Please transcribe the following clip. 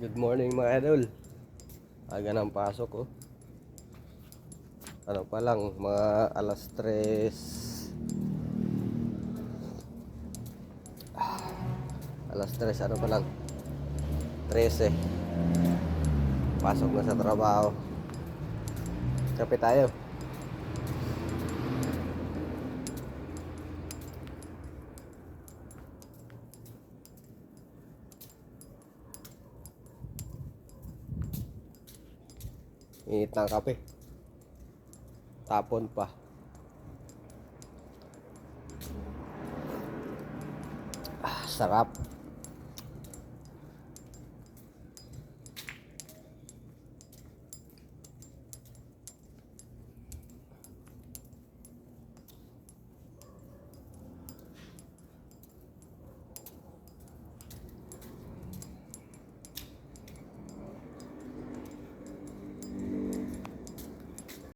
Good morning mga idol. Aga ng pasok oh. Ano pa lang, mga alas 3. Ah, alas 3, ano pa lang? 13. Pasok na sa trabaho. Kape tayo. Init ng kape. Tapon pa. Ah, sarap.